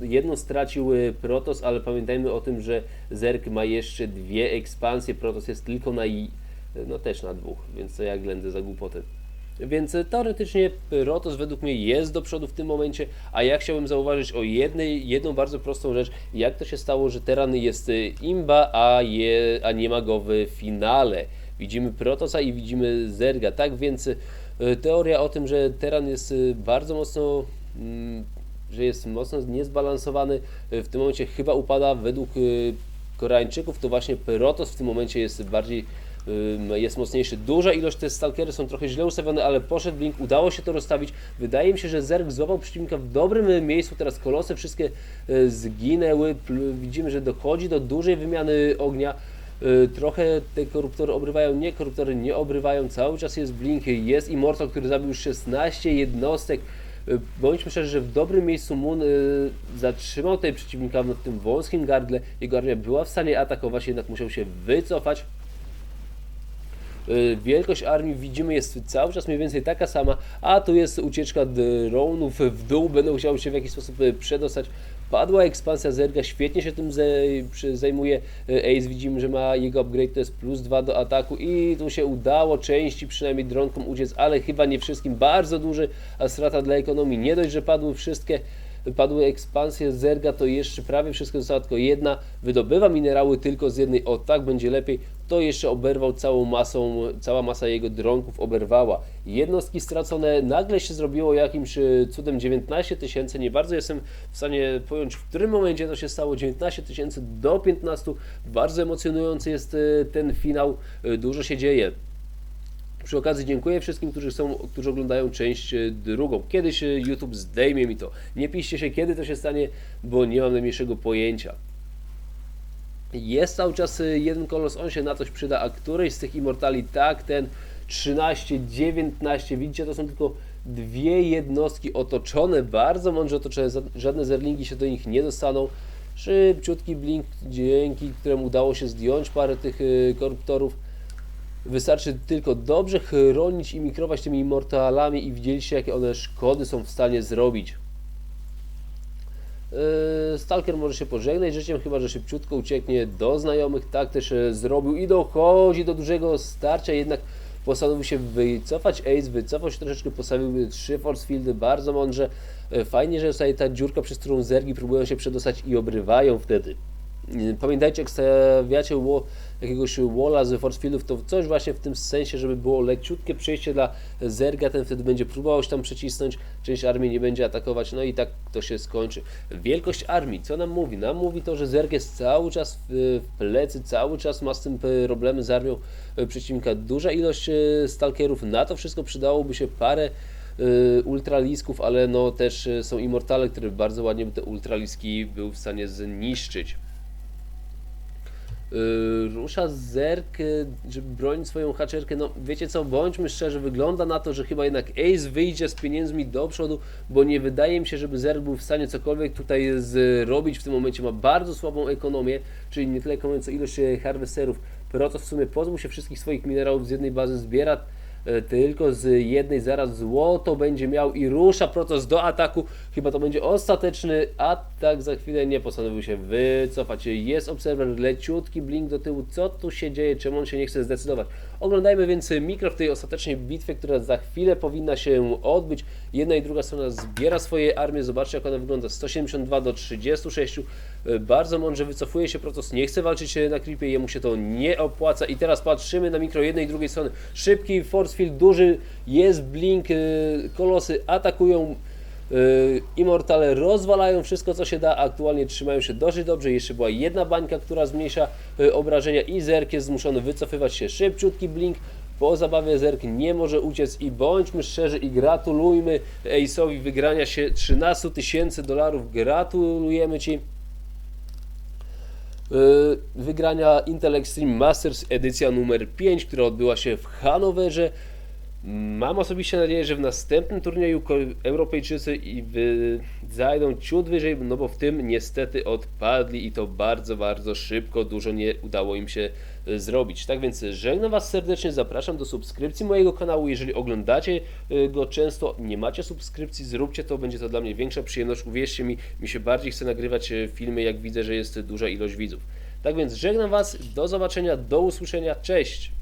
Jedną stracił y, Protoss, ale pamiętajmy o tym, że Zerk ma jeszcze dwie ekspansje. Protoss jest tylko na i, no też na dwóch, więc co ja ględzę za głupotę. Więc y, teoretycznie Protoss według mnie jest do przodu w tym momencie, a ja chciałbym zauważyć o jednej, jedną bardzo prostą rzecz, jak to się stało, że Teran jest y, imba, a, je, a nie ma go w finale. Widzimy Protosa i widzimy Zerga, tak więc y, teoria o tym, że Teran jest y, bardzo mocno mm, że jest mocno niezbalansowany, y, w tym momencie chyba upada według y, Koreańczyków, to właśnie Protoss w tym momencie jest bardziej jest mocniejszy. Duża ilość te stalkery są trochę źle ustawione, ale poszedł Blink, udało się to rozstawić. Wydaje mi się, że Zerg złapał przeciwnika w dobrym y, miejscu. Teraz kolosy wszystkie zginęły. Widzimy, że dochodzi do dużej wymiany ognia. Trochę te koruptory obrywają, nie, koruptory nie obrywają. Cały czas jest Blink, jest Immortal, który zabił już 16 jednostek. Y, Bądźmy szczerzy, że w dobrym miejscu Moon y, zatrzymał tutaj przeciwnika w tym wąskim gardle. Jego armia była w stanie atakować, jednak musiał się wycofać. Y, Wielkość armii widzimy jest cały czas mniej więcej taka sama, a tu jest ucieczka dronów w dół, będą chciały się w jakiś sposób przedostać. Padła ekspansja Zerga, świetnie się tym zajmuje y, Ace, widzimy, że ma jego upgrade, to jest plus 2 do ataku i tu się udało części przynajmniej dronkom uciec, ale chyba nie wszystkim, bardzo duży, strata dla ekonomii. Nie dość, że padły wszystkie padły ekspansje Zerga, to jeszcze prawie wszystko została tylko jedna, wydobywa minerały tylko z jednej, o tak będzie lepiej, to jeszcze oberwał całą masą, cała masa jego dronków oberwała. Jednostki stracone, nagle się zrobiło jakimś e, cudem 19 tysięcy, nie bardzo jestem w stanie pojąć, w którym momencie to się stało, 19 tysięcy do 15, bardzo emocjonujący jest e, ten finał, e, dużo się dzieje. Przy okazji dziękuję wszystkim, którzy są, którzy oglądają część e, drugą. Kiedyś e, YouTube zdejmie mi to. Nie piszcie się, kiedy to się stanie, bo nie mam najmniejszego pojęcia. Jest cały czas e, jeden kolos, on się na coś przyda, a któryś z tych Immortali, tak, ten 13, 19, widzicie, to są tylko dwie jednostki otoczone, bardzo mądrze otoczone, żadne zerlingi się do nich nie dostaną. Szybciutki blink, dzięki któremu udało się zdjąć parę tych koruptorów. Wystarczy tylko dobrze chronić i mikrować tymi immortalami i widzieliście jakie one szkody są w stanie zrobić. Yy, Stalker może się pożegnać życiem, chyba że szybciutko ucieknie do znajomych. Tak też e, zrobił i dochodzi do dużego starcia, jednak postanowił się wycofać. Ace wycofał się troszeczkę, postawił trzy force fieldy bardzo mądrze. E, Fajnie, że zostaje ta dziurka, przez którą zergi próbują się przedostać i obrywają wtedy. Yy, Pamiętajcie, jak stawiacie jakiegoś walla z force fieldów, to coś właśnie w tym sensie, żeby było leciutkie przejście dla zerga, ten wtedy będzie próbował się tam przycisnąć, część armii nie będzie atakować, no i tak to się skończy. Wielkość armii, co nam mówi? Nam mówi to, że zerg jest cały czas w, plecy, cały czas ma z tym problemy z armią e, przeciwnika. Duża ilość e, stalkerów, na to wszystko przydałoby się parę y, ultralisków, ale no też są immortale, które bardzo ładnie by te ultraliski był w stanie zniszczyć. Y, rusza Zerk, żeby bronić swoją haczerkę. No wiecie co, bądźmy szczerzy, wygląda na to, że chyba jednak Ace wyjdzie z pieniędzmi do przodu, bo nie wydaje mi się, żeby Zerk był w stanie cokolwiek tutaj zrobić w tym momencie. Ma bardzo słabą ekonomię, czyli nie tyle ekonomię, co ilość e, harvesterów. Proto w sumie pozbył się wszystkich swoich minerałów z jednej bazy, zbiera e, tylko z jednej, zaraz złoto będzie miał i rusza Protoss do ataku. Chyba to będzie ostateczny atak, za chwilę nie postanowił się wycofać. Jest obserwer, leciutki blink do tyłu, co tu się dzieje, czemu on się nie chce zdecydować. Oglądajmy więc mikro w tej ostatecznej bitwie, która za chwilę powinna się odbyć. Jedna i druga strona zbiera swoje armie, zobaczcie jak ona wygląda, 172 do 36. E, Bardzo mądrze wycofuje się Protoss, nie chce walczyć na creepie, jemu się to nie opłaca. I teraz patrzymy na mikro jednej i drugiej strony. Szybki force field, duży, jest blink, kolosy atakują Immortale rozwalają wszystko co się da, aktualnie trzymają się dosyć dobrze. Jeszcze była jedna bańka, która zmniejsza yy, obrażenia i Zerk jest zmuszony wycofywać się szybciutki blink. Po zabawie Zerk nie może uciec i bądźmy szczerzy i gratulujmy Ace'owi wygrania się 13 tysięcy dolarów. Gratulujemy Ci. Yy, wygrania Intel Extreme Masters edycja numer 5, która odbyła się w Hanowerze. Mam osobiście nadzieję, że w następnym turnieju Europejczycy zajdą ciut wyżej, no bo w tym niestety odpadli i to bardzo, bardzo szybko, dużo nie udało im się e, zrobić. Tak więc żegnam Was serdecznie, zapraszam do subskrypcji mojego kanału. Jeżeli oglądacie e, go często, nie macie subskrypcji, zróbcie to, będzie to dla mnie większa przyjemność. Uwierzcie mi, mi się bardziej chce nagrywać e, filmy, jak widzę, że jest duża ilość widzów. Tak więc żegnam Was, do zobaczenia, do usłyszenia, cześć!